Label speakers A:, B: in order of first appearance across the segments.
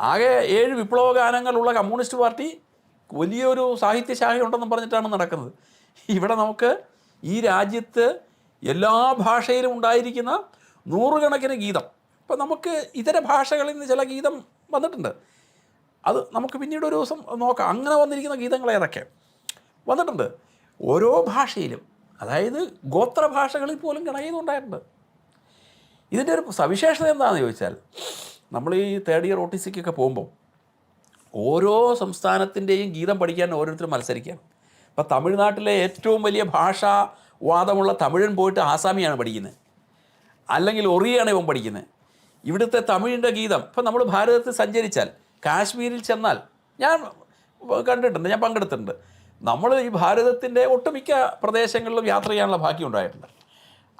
A: ആകെ ഏഴ് വിപ്ലവ ഗാനങ്ങളുള്ള കമ്മ്യൂണിസ്റ്റ് പാർട്ടി വലിയൊരു സാഹിത്യശാഖയുണ്ടെന്നും പറഞ്ഞിട്ടാണ് നടക്കുന്നത്. ഇവിടെ നമുക്ക് ഈ രാജ്യത്ത് എല്ലാ ഭാഷയിലും ഉണ്ടായിരിക്കുന്ന നൂറുകണക്കിന് ഗീതം. ഇപ്പം നമുക്ക് ഇതര ഭാഷകളിൽ നിന്ന് ചില ഗീതം വന്നിട്ടുണ്ട്. അത് നമുക്ക് പിന്നീട് ഒരു ദിവസം നോക്കാം. അങ്ങനെ വന്നിരിക്കുന്ന ഗീതങ്ങൾ ഏതൊക്കെ? വന്നിട്ടുണ്ട്. ഓരോ ഭാഷയിലും അതായത് ഗോത്ര ഭാഷകളിൽ പോലും കിണയുന്നുണ്ടായിട്ടുണ്ട് ഇതിന്റെ ഒരു സവിശേഷത എന്താണെന്ന് ചോദിച്ചാൽ നമ്മൾ ഈ തേർഡ് ഇയർ ഒ ടി സിക്കൊക്കെ പോകുമ്പോൾ ഓരോ സംസ്ഥാനത്തിന്റെയും ഗീതം പഠിക്കാൻ ഓരോരുത്തരും മത്സരിക്കുകയാണ്. ഇപ്പോൾ തമിഴ്നാട്ടിലെ ഏറ്റവും വലിയ ഭാഷാ വാദമുള്ള തമിഴൻ പോയിട്ട് ആസാമിയാണ് പഠിക്കുന്നത്. അല്ലെങ്കിൽ ഒറിയാണ് ഇവൻ പഠിക്കുന്നത്. ഇവിടുത്തെ തമിഴിന്റെ ഗീതം ഇപ്പം നമ്മൾ ഭാരതത്തിൽ സഞ്ചരിച്ചാൽ കാശ്മീരിൽ ചെന്നാൽ ഞാൻ കണ്ടിട്ടുണ്ട് ഞാൻ പങ്കെടുത്തിട്ടുണ്ട്. നമ്മൾ ഈ ഭാരതത്തിന്റെ ഒട്ടുമിക്ക പ്രദേശങ്ങളിലും യാത്ര ചെയ്യാനുള്ള ഭാഗ്യം ഉണ്ടായിട്ടുണ്ട്.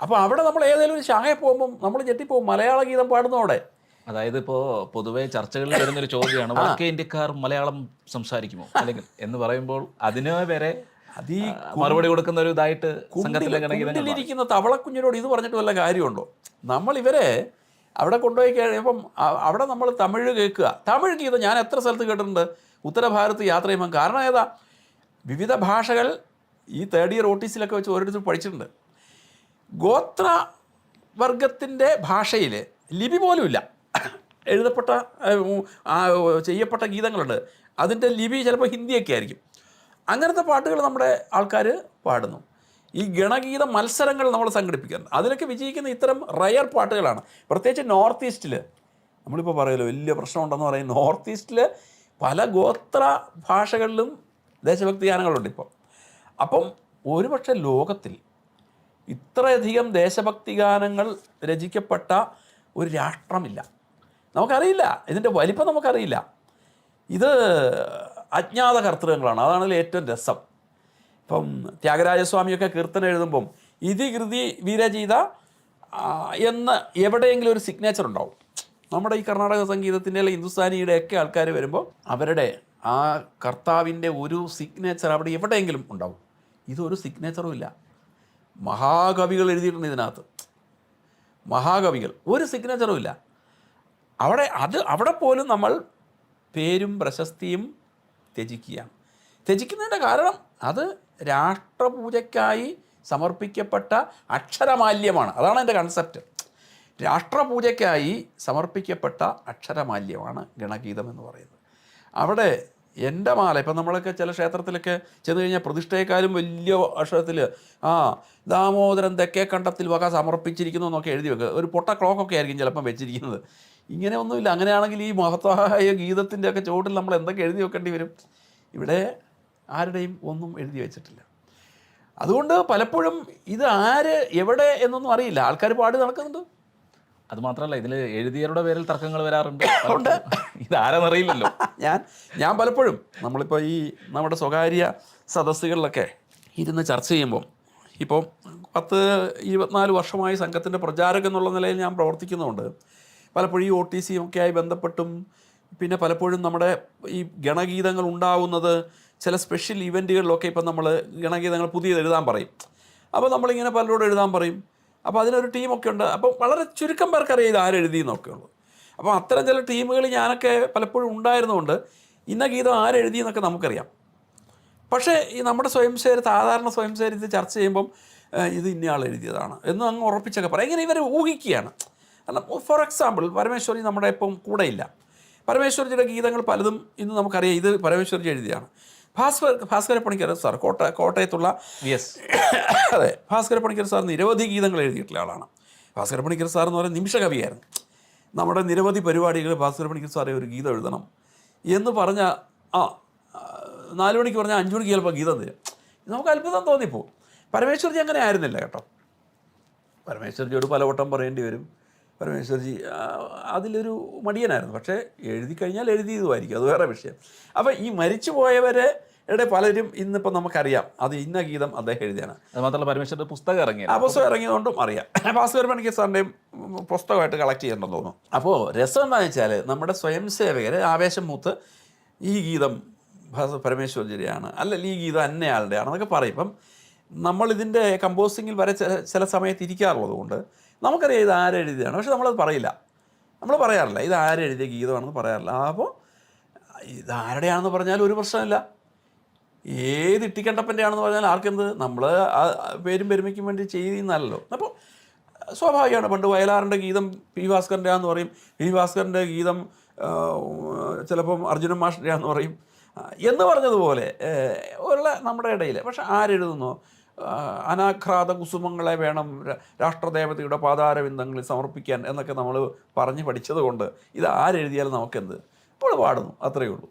A: അപ്പോൾ അവിടെ നമ്മൾ ഏതെങ്കിലും ഒരു ശാഖയിൽ പോകുമ്പം നമ്മൾ ഞെട്ടിപ്പോകും മലയാള ഗീതം പാടുന്നതോടെ.
B: അതായത് ഇപ്പോ പൊതുവെ ചർച്ചകളിൽ വരുന്നൊരു ചോദ്യമാണ് വടക്കേ ഇന്ത്യക്കാർ മലയാളം സംസാരിക്കുമോ? അല്ലെങ്കിൽ എന്ന് പറയുമ്പോൾ അതിന് വരെ
A: അതീ
B: മറുപടി കൊടുക്കുന്ന ഒരു ഇതായിട്ട്
A: സംഘത്തിലിരിക്കുന്ന തവളക്കുഞ്ഞിനോട് ഇത് പറഞ്ഞിട്ട് വല്ല കാര്യമുണ്ടോ? നമ്മൾ ഇവരെ അവിടെ കൊണ്ടുപോയി കഴിയുമ്പം അവിടെ നമ്മൾ തമിഴ് കേൾക്കുക. തമിഴ് ഗീതം ഞാൻ എത്ര സ്ഥലത്ത് കേട്ടിട്ടുണ്ട്? ഉത്തരഭാരത്ത് യാത്ര ചെയ്യുമ്പം കാരണം ഏതാ? വിവിധ ഭാഷകൾ ഈ തേർഡ് ഇയർ ഓട്ടീസിലൊക്കെ വെച്ച് ഓരോരുത്തർ പഠിച്ചിട്ടുണ്ട്. ഗോത്ര വർഗത്തിന്റെ ഭാഷയിൽ ലിപി പോലും ഇല്ല. എഴുതപ്പെട്ട ചെയ്യപ്പെട്ട ഗീതങ്ങളുണ്ട്. അതിന്റെ ലിപി ചിലപ്പോൾ ഹിന്ദിയൊക്കെ ആയിരിക്കും. അങ്ങനത്തെ പാട്ടുകൾ നമ്മുടെ ആൾക്കാർ പാടുന്നു. ഈ ഗണഗീത മത്സരങ്ങൾ നമ്മൾ സംഘടിപ്പിക്കാറുണ്ട് അതിലൊക്കെ വിജയിക്കുന്ന ഇത്തരം റയർ പാട്ടുകളാണ്. പ്രത്യേകിച്ച് നോർത്ത് ഈസ്റ്റിൽ. നമ്മളിപ്പോൾ പറയുമല്ലോ വലിയ പ്രശ്നമുണ്ടെന്ന് പറയും നോർത്ത് ഈസ്റ്റിൽ പല ഗോത്ര ഭാഷകളിലും ദേശഭക്തി ഗാനങ്ങളുണ്ട് ഇപ്പോൾ. അപ്പം ഒരുപക്ഷെ ലോകത്തിൽ ഇത്രയധികം ദേശഭക്തി ഗാനങ്ങൾ രചിക്കപ്പെട്ട ഒരു രാഷ്ട്രമില്ല. നമുക്കറിയില്ല. ഇതിന്റെ വലിപ്പം നമുക്കറിയില്ല. ഇത് അജ്ഞാത കർത്തൃകങ്ങളാണ്. അതാണല്ലോ ഏറ്റവും രസം. ഇപ്പം ത്യാഗരാജസ്വാമിയൊക്കെ കീർത്തനം എഴുതുമ്പം ഇതികൃതി വീരചീത ആ, എന്ന് എവിടെയെങ്കിലും ഒരു സിഗ്നേച്ചർ ഉണ്ടാവും. നമ്മുടെ ഈ കർണാടക സംഗീതത്തിന്റെ അല്ലെങ്കിൽ ഹിന്ദുസ്ഥാനിയുടെ ഒക്കെ ആൾക്കാർ വരുമ്പോൾ അവരുടെ ആ കർത്താവിന്റെ ഒരു സിഗ്നേച്ചർ അവിടെ എവിടെയെങ്കിലും ഉണ്ടാവും. ഇതൊരു സിഗ്നേച്ചറും ഇല്ല. മഹാകവികൾ എഴുതിയിട്ടുണ്ട് ഇതിനകത്ത്. മഹാകവികൾ. ഒരു സിഗ്നേച്ചറും ഇല്ല. അവിടെ അത് അവിടെ പോലും നമ്മൾ പേരും പ്രശസ്തിയും ത്യജിക്കുകയാണ്. ത്യജിക്കുന്നതിന്റെ കാരണം അത് രാഷ്ട്രപൂജയ്ക്കായി സമർപ്പിക്കപ്പെട്ട അക്ഷരമാല്യമാണ്. അതാണ് എന്റെ കൺസെപ്റ്റ് രാഷ്ട്രപൂജയ്ക്കായി സമർപ്പിക്കപ്പെട്ട അക്ഷരമാല്യമാണ് ഗണഗീതം എന്ന് പറയുന്നത്. അവിടെ എന്റെ മാല ഇപ്പം നമ്മളൊക്കെ ചില ക്ഷേത്രത്തിലൊക്കെ ചെന്ന് കഴിഞ്ഞാൽ പ്രതിഷ്ഠയെക്കാളും വലിയ അക്ഷരത്തിൽ ആ ദാമോദരൻ തെക്കേ കണ്ടത്തിൽ വക സമർപ്പിച്ചിരിക്കുന്നു എന്നൊക്കെ എഴുതി വെക്കുക. ഒരു പൊട്ട ക്ലോക്കൊക്കെ ആയിരിക്കും ചിലപ്പം വെച്ചിരിക്കുന്നത്. ഇങ്ങനെ ഒന്നുമില്ല അങ്ങനെയാണെങ്കിൽ ഈ മഹത്തായ ഗീതത്തിന്റെ ഒക്കെ ചുവട്ടിൽ നമ്മൾ എന്തൊക്കെ എഴുതി വെക്കേണ്ടി വരും? ഇവിടെ ആരുടെയും ഒന്നും എഴുതി വെച്ചിട്ടില്ല. അതുകൊണ്ട് പലപ്പോഴും ഇത് ആര് എവിടെ എന്നൊന്നും അറിയില്ല. ആൾക്കാർ പാടി നടക്കുന്നുണ്ട്.
B: അത് മാത്രമല്ല ഇതിൽ എഴുതിയവരുടെ പേരിൽ തർക്കങ്ങൾ വരാറുണ്ട്. ഇത് ആരെന്നറിയില്ലല്ലോ.
A: ഞാൻ ഞാൻ പലപ്പോഴും നമ്മളിപ്പോൾ ഈ നമ്മുടെ സ്വകാര്യ സദസ്സുകളിലൊക്കെ ഇരുന്ന് ചർച്ച ചെയ്യുമ്പം ഇപ്പോൾ പത്ത് ഇരുപത്തിനാല് വർഷമായി സംഘത്തിന്റെ പ്രചാരകൻ എന്നുള്ള നിലയിൽ ഞാൻ പ്രവർത്തിക്കുന്നുണ്ട് പലപ്പോഴും ഈ ഒ ടി സിയും ഒക്കെ ആയി ബന്ധപ്പെട്ടും പിന്നെ പലപ്പോഴും നമ്മുടെ ഈ ഗണഗീതങ്ങൾ ഉണ്ടാവുന്നത് ചില സ്പെഷ്യൽ ഇവന്റുകളിലൊക്കെ ഇപ്പം നമ്മൾ ഗണഗീതങ്ങൾ പുതിയത് എഴുതാൻ പറയും. അപ്പോൾ നമ്മളിങ്ങനെ പലരോടും എഴുതാൻ പറയും. അപ്പോൾ അതിനൊരു ടീമൊക്കെ ഉണ്ട്. അപ്പോൾ വളരെ ചുരുക്കം പേർക്കറിയാം ഇത് ആരെഴുതി എന്നൊക്കെ ഉള്ളൂ അപ്പോൾ അത്തരം ചില ടീമുകൾ ഞാനൊക്കെ പലപ്പോഴും ഉണ്ടായിരുന്നുകൊണ്ട് ഇന്ന ഗീതം ആരെഴുതി എന്നൊക്കെ നമുക്കറിയാം. പക്ഷേ ഈ നമ്മുടെ സ്വയംസേര സാധാരണ സ്വയംസേവർ ഇത് ചർച്ച ചെയ്യുമ്പം ഇത് ഇന്നയാൾ എഴുതിയതാണ് എന്ന് അങ്ങ് ഉറപ്പിച്ചൊക്കെ പറയാം. ഇങ്ങനെ ഇവർ ഊഹിക്കുകയാണ്. അല്ല ഫോർ എക്സാമ്പിൾ പരമേശ്വരി നമ്മുടെ ഇപ്പം കൂടെയില്ല പരമേശ്വരജിയുടെ ഗീതങ്ങൾ പലതും ഇന്ന് നമുക്കറിയാം. ഇത് പരമേശ്വരജി എഴുതിയാണ് ഭാസ്കർ ഭാസ്കര പണിക്കർ സാർ കോട്ട കോട്ടയത്തുള്ള
B: യെസ്
A: അതെ ഭാസ്കര പണിക്കർ സാർ നിരവധി ഗീതങ്ങൾ എഴുതിയിട്ടുള്ള ആളാണ്. ഭാസ്കര പണിക്കർ സാർ എന്ന് പറയുന്ന നിമിഷ കവിയായിരുന്നു നമ്മുടെ നിരവധി പരിപാടികൾ ഭാസ്കര പണിക്കർ സാറേ ഒരു ഗീതം എഴുതണം എന്ന് പറഞ്ഞ ആ നാല് മണിക്ക് പറഞ്ഞാൽ അഞ്ച് മണിക്ക് ചിലപ്പോൾ ഗീതം തരും. നമുക്ക് അത്ഭുതം തോന്നിപ്പോ പരമേശ്വർജി അങ്ങനെ ആയിരുന്നില്ല കേട്ടോ. പരമേശ്വർജിയോട് പലവട്ടം പറയേണ്ടി വരും. പരമേശ്വർജി അതിലൊരു മടിയനായിരുന്നു. പക്ഷേ എഴുതി കഴിഞ്ഞാൽ എഴുതിയതുമായിരിക്കും. അത് വേറെ വിഷയം. അപ്പോൾ ഈ മരിച്ചു പോയവരെ ഇവിടെ പലരും ഇന്നിപ്പോൾ നമുക്കറിയാം. അത് ഇന്ന ഗീതം അദ്ദേഹം എഴുതിയാണ്.
B: അത് മാത്രമല്ല പരമേശ്വരന്റെ പുസ്തകം ഇറങ്ങി
A: ആ പുസ്തകം ഇറങ്ങിയതുകൊണ്ടും അറിയാം. ഭാസ്കർ പണിക്കർ സാറിന്റെയും പുസ്തകമായിട്ട് കളക്ട് ചെയ്യണമെന്ന് തോന്നുന്നു. അപ്പോൾ രസം എന്താണെന്ന് വെച്ചാൽ നമ്മുടെ സ്വയം സേവകർ ആവേശം മൂത്ത് ഈ ഗീതം ഭാസ- പരമേശ്വരജിയാണ് അല്ലെങ്കിൽ ഈ ഗീതം അന്നയാളുടെയാണ് എന്നൊക്കെ പറയും. ഇപ്പം നമ്മളിതിന്റെ കമ്പോസിങ്ങിൽ വരെ ചില ചില സമയത്ത് ഇരിക്കാറുള്ളത് കൊണ്ട് നമുക്കറിയാം ഇത് ആരെഴുതിയതാണ് പക്ഷെ നമ്മളത് പറയില്ല. നമ്മൾ പറയാറില്ല ഇത് ആരെഴുതിയ ഗീതമാണെന്ന് പറയാറില്ല. അപ്പോൾ ഇത് ആരുടെയാണെന്ന് പറഞ്ഞാൽ ഒരു പ്രശ്നമില്ല. ഏത് ഇട്ടിക്കണ്ടപ്പന്റെ ആണെന്ന് പറഞ്ഞാൽ ആർക്കെന്ത്? നമ്മൾ ആ പേരും പെരുമയ്ക്കും വേണ്ടി ചെയ്യുന്നല്ലോ അപ്പോൾ സ്വാഭാവികമാണ് പണ്ട് വയലാറിന്റെ ഗീതം പി ഭാസ്കറിന്റെ ആണെന്ന് പറയും. പി ഭാസ്കറിന്റെ ഗീതം ചിലപ്പം അർജുനൻ മാഷിന്റെ ആണെന്ന് പറയും എന്ന് പറഞ്ഞതുപോലെ ഉള്ള നമ്മുടെ ഇടയിൽ പക്ഷെ ആരെഴുതുന്നു അനാഘ്രാത കുസുമങ്ങളെ വേണം രാഷ്ട്രദേവതയുടെ പാതാരവിന്ദങ്ങളിൽ സമർപ്പിക്കാൻ എന്നൊക്കെ നമ്മൾ പറഞ്ഞ് പഠിച്ചത് കൊണ്ട് ഇത് ആരെഴുതിയാലും നമുക്കെന്ത്? ഇപ്പോൾ പാടുന്നു. അത്രയേ ഉള്ളൂ.